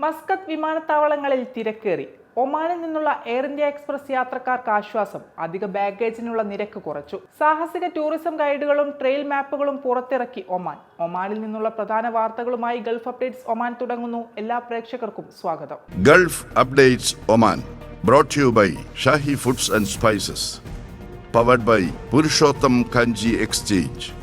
Muscat വിമാനത്താവളങ്ങളിൽ തിരക്കേറി. ഒമാനിൽ നിന്നുള്ള എയർ ഇന്ത്യ എക്സ്പ്രസ് യാത്രക്കാർക്ക് ആശ്വാസം. അധിക ബാഗേജിനുള്ള നിരക്ക് കുറച്ചു. സാഹസിക ടൂറിസം ഗൈഡുകളും ട്രെയിൽ മാപ്പുകളും പുറത്തിറക്കി ഒമാൻ. ഒമാനിൽ നിന്നുള്ള പ്രധാന വാർത്തകളുമായി ഗൾഫ് അപ്ഡേറ്റ്സ് ഒമാൻ തുടങ്ങുന്നു. എല്ലാ പ്രേക്ഷകർക്കും സ്വാഗതം. Gulf updates Oman brought you by Shahi foods and spices powered by Purushottam Kanji exchange.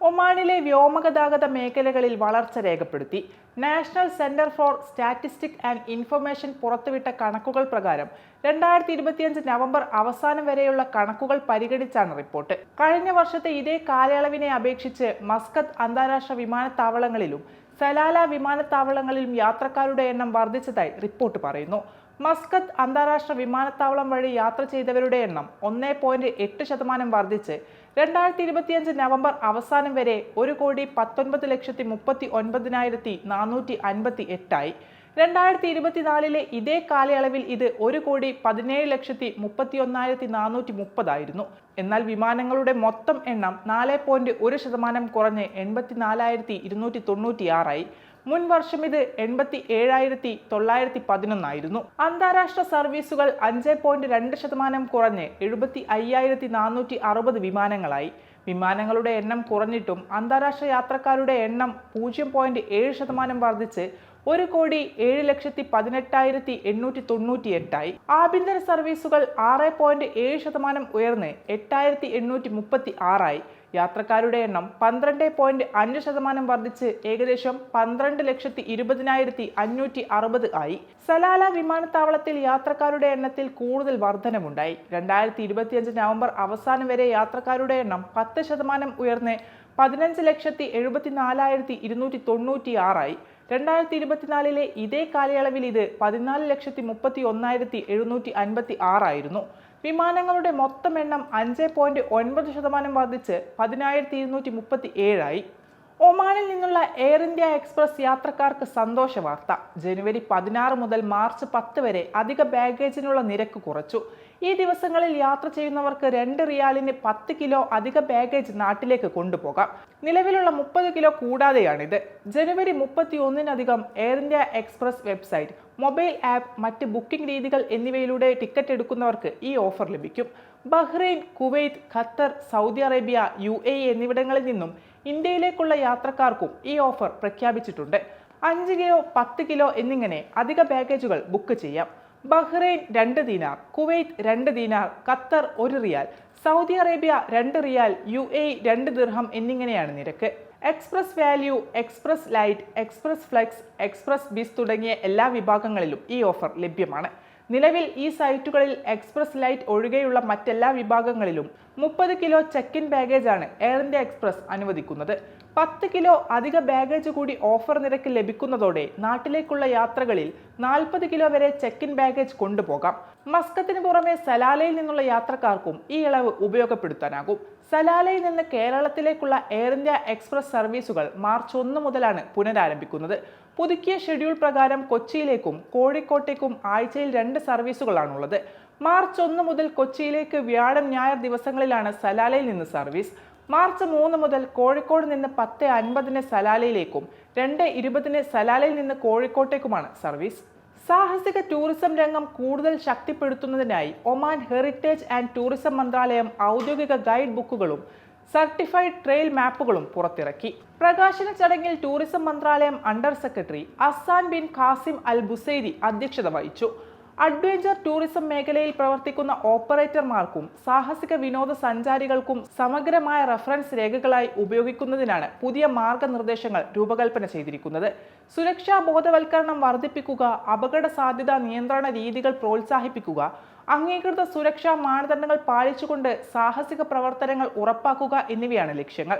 ഒമാനിലെ വ്യോമഗതാഗത മേഖലകളിൽ വളർച്ച രേഖപ്പെടുത്തി. National centre for statistic and information പുറത്തുവിട്ട കണക്കുകൾ പ്രകാരം രണ്ടായിരത്തി ഇരുപത്തിയഞ്ച് നവംബർ അവസാനം വരെയുള്ള കണക്കുകൾ പരിഗണിച്ചാണ് റിപ്പോർട്ട്. കഴിഞ്ഞ വർഷത്തെ ഇതേ കാലയളവിനെ അപേക്ഷിച്ച് മസ്കത്ത് അന്താരാഷ്ട്ര വിമാനത്താവളങ്ങളിലും സലാല വിമാനത്താവളങ്ങളിലും യാത്രക്കാരുടെ എണ്ണം വർദ്ധിച്ചതായി റിപ്പോർട്ട് പറയുന്നു. മസ്കത്ത് അന്താരാഷ്ട്ര വിമാനത്താവളം വഴി യാത്ര ചെയ്തവരുടെ എണ്ണം ഒന്നേ പോയിന്റ് എട്ട് ശതമാനം വർദ്ധിച്ച് രണ്ടായിരത്തി ഇരുപത്തിയഞ്ച് നവംബർ അവസാനം വരെ ഒരു കോടി പത്തൊൻപത് ലക്ഷത്തി മുപ്പത്തി ഒൻപതിനായിരത്തി നാനൂറ്റി അൻപത്തി എട്ടായി. രണ്ടായിരത്തി ഇരുപത്തിനാലിലെ ഇതേ കാലയളവിൽ ഇത് ഒരു കോടി പതിനേഴ് ലക്ഷത്തി മുപ്പത്തി ഒന്നായിരത്തി നാനൂറ്റി മുപ്പതായിരുന്നു. എന്നാൽ വിമാനങ്ങളുടെ മൊത്തം എണ്ണം നാല് പോയിന്റ് ഒരു ശതമാനം കുറഞ്ഞ് എൺപത്തിനാലായിരത്തി ഇരുന്നൂറ്റി തൊണ്ണൂറ്റിയാറായി. മുൻ വർഷം ഇത് എൺപത്തി ഏഴായിരത്തി തൊള്ളായിരത്തി പതിനൊന്നായിരുന്നു അന്താരാഷ്ട്ര സർവീസുകൾ അഞ്ച് പോയിന്റ് രണ്ട് ശതമാനം കുറഞ്ഞ് എഴുപത്തി അയ്യായിരത്തി നാനൂറ്റി അറുപത് വിമാനങ്ങളായി. വിമാനങ്ങളുടെ എണ്ണം കുറഞ്ഞിട്ടും അന്താരാഷ്ട്ര യാത്രക്കാരുടെ എണ്ണം പൂജ്യം പോയിന്റ് ഏഴ് ശതമാനം വർദ്ധിച്ച് ഒരു കോടി ഏഴ് ലക്ഷത്തി പതിനെട്ടായിരത്തി എണ്ണൂറ്റി തൊണ്ണൂറ്റി എട്ടായി ആഭ്യന്തര സർവീസുകൾ ആറ് പോയിന്റ് ഏഴ് ശതമാനം ഉയർന്ന് എട്ടായിരത്തി എണ്ണൂറ്റി മുപ്പത്തി ആറായി. യാത്രക്കാരുടെ എണ്ണം പന്ത്രണ്ട് പോയിന്റ് അഞ്ച് ശതമാനം വർദ്ധിച്ച് ഏകദേശം പന്ത്രണ്ട് ലക്ഷത്തി ഇരുപതിനായിരത്തി അഞ്ഞൂറ്റി അറുപത് ആയി. സലാല വിമാനത്താവളത്തിൽ യാത്രക്കാരുടെ എണ്ണത്തിൽ കൂടുതൽ വർധനമുണ്ടായി. രണ്ടായിരത്തി ഇരുപത്തിയഞ്ച് നവംബർ അവസാനം വരെ യാത്രക്കാരുടെ എണ്ണം പത്ത് ശതമാനം ഉയർന്ന് പതിനഞ്ച് ലക്ഷത്തി എഴുപത്തി നാലായിരത്തി ഇരുന്നൂറ്റി തൊണ്ണൂറ്റി ആറായി രണ്ടായിരത്തി ഇരുപത്തിനാലിലെ ഇതേ കാലയളവിൽ ഇത് പതിനാല് ലക്ഷത്തി മുപ്പത്തി ഒന്നായിരത്തി എഴുന്നൂറ്റി അൻപത്തി ആറായിരുന്നു. വിമാനങ്ങളുടെ മൊത്തം എണ്ണം അഞ്ച് പോയിന്റ് ഒൻപത് ശതമാനം വർദ്ധിച്ച് പതിനായിരത്തി ഇരുന്നൂറ്റി മുപ്പത്തി ഏഴായി. ഒമാനിൽ നിന്നുള്ള എയർ ഇന്ത്യ എക്സ്പ്രസ് യാത്രക്കാർക്ക് സന്തോഷ വാർത്ത. ജനുവരി പതിനാറ് മുതൽ മാർച്ച് പത്ത് വരെ അധിക ബാഗേജിനുള്ള നിരക്ക് കുറച്ചു. ഈ ദിവസങ്ങളിൽ യാത്ര ചെയ്യുന്നവർക്ക് രണ്ട് റിയാലിന് പത്ത് കിലോ അധിക ബാഗേജ് നാട്ടിലേക്ക് കൊണ്ടുപോകാം. നിലവിലുള്ള മുപ്പത് കിലോ കൂടാതെയാണിത്. ജനുവരി മുപ്പത്തി ഒന്നിനധികം Air India Express website mobile app മറ്റ് ബുക്കിംഗ് രീതികൾ എന്നിവയിലൂടെ ടിക്കറ്റ് എടുക്കുന്നവർക്ക് ഈ ഓഫർ ലഭിക്കും. Bahrain Kuwait Qatar Saudi Arabia U A എന്നിവിടങ്ങളിൽ നിന്നും ഇന്ത്യയിലേക്കുള്ള യാത്രക്കാർക്കും ഈ ഓഫർ പ്രഖ്യാപിച്ചിട്ടുണ്ട്. അഞ്ച് കിലോ പത്ത് കിലോ എന്നിങ്ങനെ അധിക പാക്കേജുകൾ ബുക്ക് ചെയ്യാം. ബഹ്റൈൻ രണ്ട് ദിനാർ കുവൈറ്റ് രണ്ട് ദിനാർ ഖത്തർ ഒരു റിയാൽ സൗദി അറേബ്യ രണ്ട് റിയാൽ യു എ രണ്ട് ദിർഹം എന്നിങ്ങനെയാണ് നിരക്ക്. Express value express light express flex express biz തുടങ്ങിയ എല്ലാ വിഭാഗങ്ങളിലും ഈ ഓഫർ ലഭ്യമാണ്. നിലവിൽ ഈ സൈറ്റുകളിൽ എക്സ്പ്രസ് ലൈറ്റ് ഒഴികെയുള്ള മറ്റെല്ലാ വിഭാഗങ്ങളിലും മുപ്പത് കിലോ ചെക്ക് ഇൻ ബാഗേജാണ് എയർ ഇന്ത്യ എക്സ്പ്രസ് അനുവദിക്കുന്നത്. പത്ത് കിലോ അധിക ബാഗേജ് കൂടി ഓഫർ നിരക്ക് ലഭിക്കുന്നതോടെ നാട്ടിലേക്കുള്ള യാത്രകളിൽ നാൽപ്പത് കിലോ വരെ ചെക്ക് ഇൻ ബാഗേജ് കൊണ്ടുപോകാം. മസ്കത്തിന് പുറമെ സലാലയിൽ നിന്നുള്ള യാത്രക്കാർക്കും ഈ ഇളവ് ഉപയോഗപ്പെടുത്താനാകും. സലാലയിൽ നിന്ന് കേരളത്തിലേക്കുള്ള എയർ ഇന്ത്യ എക്സ്പ്രസ് സർവീസുകൾ മാർച്ച് ഒന്ന് മുതലാണ് പുനരാരംഭിക്കുന്നത്. പുതുക്കിയ ഷെഡ്യൂൾ പ്രകാരം കൊച്ചിയിലേക്കും കോഴിക്കോട്ടേക്കും ആഴ്ചയിൽ രണ്ട് സർവീസുകളാണുള്ളത് മാർച്ച് ഒന്ന് മുതൽ കൊച്ചിയിലേക്ക് വ്യാഴം ഞായർ ദിവസങ്ങളിലാണ് സലാലയിൽ നിന്ന് സർവീസ് മാർച്ച് മൂന്ന് മുതൽ കോഴിക്കോട് നിന്ന് പത്ത് അൻപതിന് സലാലയിലേക്കും രണ്ട് ഇരുപതിന് സലാലയിൽ നിന്ന് കോഴിക്കോട്ടേക്കുമാണ് സർവീസ് സാഹസിക ടൂറിസം രംഗം കൂടുതൽ ശക്തിപ്പെടുത്തുന്നതിനായി ഒമാൻ ഹെറിറ്റേജ് ആൻഡ് ടൂറിസം മന്ത്രാലയം ഔദ്യോഗിക ഗൈഡ് ബുക്കുകളും സർട്ടിഫൈഡ് ട്രെയിൽ മാപ്പുകളും പുറത്തിറക്കി. പ്രകാശന ചടങ്ങിൽ ടൂറിസം മന്ത്രാലയം under secretary Azan bin Qasim Al Busaidi അധ്യക്ഷത വഹിച്ചു. അഡ്വഞ്ചർ ടൂറിസം മേഖലയിൽ പ്രവർത്തിക്കുന്ന ഓപ്പറേറ്റർമാർക്കും സാഹസിക വിനോദസഞ്ചാരികൾക്കും സമഗ്രമായ റഫറൻസ് രേഖകളായി ഉപയോഗിക്കുന്നതിനാണ് പുതിയ മാർഗനിർദ്ദേശങ്ങൾ രൂപകൽപ്പന ചെയ്തിരിക്കുന്നത്. സുരക്ഷാ ബോധവൽക്കരണം വർദ്ധിപ്പിക്കുക അപകട സാധ്യത നിയന്ത്രണ രീതികൾ പ്രോത്സാഹിപ്പിക്കുക അംഗീകൃത സുരക്ഷാ മാനദണ്ഡങ്ങൾ പാലിച്ചുകൊണ്ട് സാഹസിക പ്രവർത്തനങ്ങൾ ഉറപ്പാക്കുക എന്നിവയാണ് ലക്ഷ്യങ്ങൾ.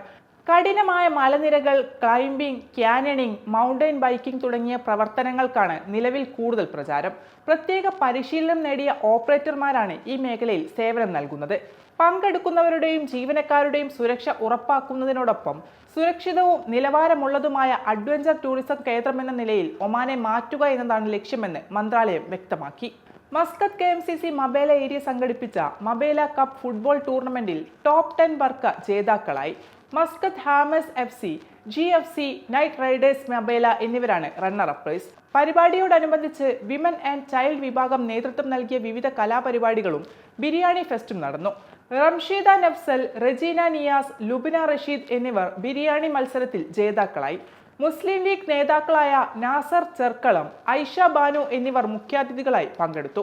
കഠിനമായ മലനിരകൾ ക്ലൈംബിംഗ് ക്യാനണിംഗ് മൗണ്ടൻ ബൈക്കിംഗ് തുടങ്ങിയ പ്രവർത്തനങ്ങൾക്കാണ് നിലവിൽ കൂടുതൽ പ്രചാരം. പ്രത്യേക പരിശീലനം നേടിയ ഓപ്പറേറ്റർമാരാണ് ഈ മേഖലയിൽ സേവനം നൽകുന്നത്. പങ്കെടുക്കുന്നവരുടെയും ജീവനക്കാരുടെയും സുരക്ഷ ഉറപ്പാക്കുന്നതിനോടൊപ്പം സുരക്ഷിതവും നിലവാരമുള്ളതുമായ അഡ്വഞ്ചർ ടൂറിസം കേന്ദ്രമെന്ന നിലയിൽ ഒമാനെ മാറ്റുക എന്നതാണ് ലക്ഷ്യമെന്ന് മന്ത്രാലയം വ്യക്തമാക്കി. Muscat K M C C Mabela area സംഘടിപ്പിച്ച മബേല കപ്പ് ഫുട്ബോൾ ടൂർണമെന്റിൽ ടോപ്പ് ടെൻ വർക്ക ജേതാക്കളായി. Muscat Hamas F C G F C knight riders Mabela എന്നിവരാണ് റണ്ണർ അപ്പേഴ്സ് പരിപാടിയോടനുബന്ധിച്ച് വിമൻ ആൻഡ് ചൈൽഡ് വിഭാഗം നേതൃത്വം നൽകിയ വിവിധ കലാപരിപാടികളും ബിരിയാണി ഫെസ്റ്റും നടന്നു. റംഷീദ നഫ്സൽ റജീന നിയാസ് ലുബിന റഷീദ് എന്നിവർ ബിരിയാണി മത്സരത്തിൽ ജേതാക്കളായി. മുസ്ലിം ലീഗ് നേതാക്കളായ നാസർ ചെർക്കളം ഐഷ ബാനു എന്നിവർ മുഖ്യാതിഥികളായി പങ്കെടുത്തു.